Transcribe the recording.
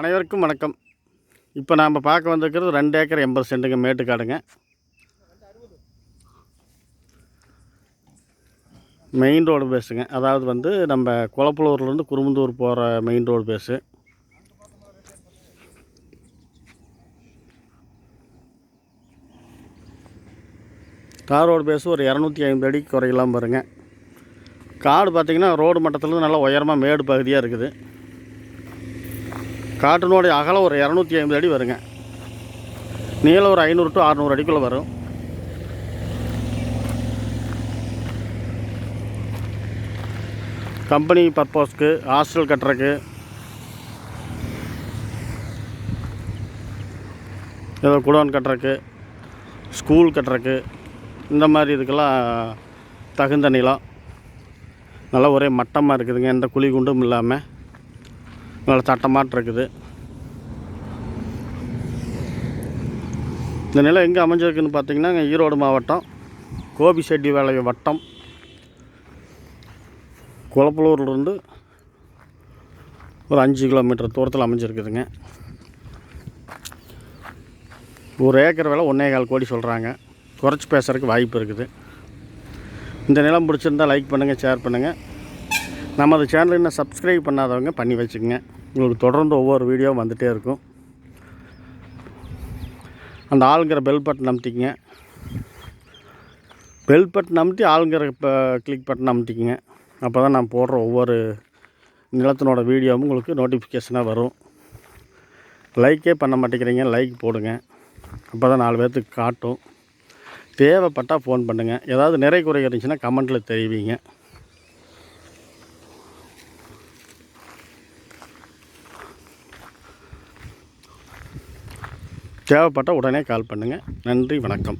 அனைவருக்கும் வணக்கம். இப்போ நாம் பார்க்க வந்திருக்கிறது ரெண்டு ஏக்கர் எண்பது சென்ட்டுங்க மேட்டுக்காடுங்க மெயின் ரோடு பேஸுங்க. அதாவது வந்து நம்ம குளப்பலூர்லேருந்து குரும்புந்தூர் போகிற மெயின் ரோடு பேஸு. தார் ரோடு பேஸு ஒரு இரநூத்தி ஐம்பது அடிக்கு குறையலாம் பாருங்க காடு பார்த்திங்கன்னா ரோடு மட்டத்துலேருந்து நல்லா உயரமாக மேடு பகுதியாக இருக்குது. காட்டினுடைய அகலம் ஒரு இரநூத்தி ஐம்பது அடி வருங்க. நீளம் ஒரு ஐநூறு டு அறநூறு அடிக்குள்ளே வரும். கம்பெனி பர்பஸ்க்கு ஹாஸ்டல் கட்டுறக்கு ஏதோ குடோன் கட்டுறக்கு ஸ்கூல் கட்டுறக்கு இந்த மாதிரி இதுக்கெல்லாம் தகுந்த நிலம். நல்லா ஒரே மட்டமாக இருக்குதுங்க. எந்த குழி குண்டும் இல்லாமல் நல்லா சட்டமாட்டு இருக்குது இந்த நிலம் எங்கே அமைஞ்சிருக்குன்னு பார்த்தீங்கன்னா ஈரோடு மாவட்டம் கோபிச்செட்டிபாளையம் வட்டம் குளப்பலூர்லேருந்து ஒரு அஞ்சு கிலோமீட்டர் தூரத்தில் அமைஞ்சிருக்குதுங்க. ஒரு ஏக்கர் விலை ஒன்றே கால் கோடி சொல்கிறாங்க குறைச்சி பேசுறதுக்கு வாய்ப்பு இருக்குது. இந்த நிலம் பிடிச்சிருந்தால் லைக் பண்ணுங்கள் ஷேர் பண்ணுங்கள் நமது சேனலை இன்னும் சப்ஸ்கிரைப் பண்ணாதவங்க பண்ணி வச்சுக்கோங்க. உங்களுக்கு தொடர்ந்து ஒவ்வொரு வீடியோவும் வந்துகிட்டே இருக்கும். அந்த ஆளுங்கிற பெல் பட்டன் அமுத்திக்கங்க. பெல் பட்டன் அமுத்தி ஆளுங்கிற இப்போ கிளிக் பட்டன் அமுத்திக்கங்க. அப்போ தான் நான் போடுற ஒவ்வொரு நிலத்தினோட வீடியோவும் உங்களுக்கு நோட்டிஃபிகேஷனாக வரும். லைக்கே பண்ண மாட்டேங்கிறீங்க லைக் போடுங்க. அப்போ தான் நாலு பேர்த்துக்கு காட்டும். தேவைப்பட்டால் ஃபோன் பண்ணுங்கள் ஏதாவது நிறை குறை இருந்துச்சுன்னா கமெண்ட்டில் தெரிவிங்க. தேவைப்பட்டால் உடனே கால் பண்ணுங்கள் நன்றி வணக்கம்.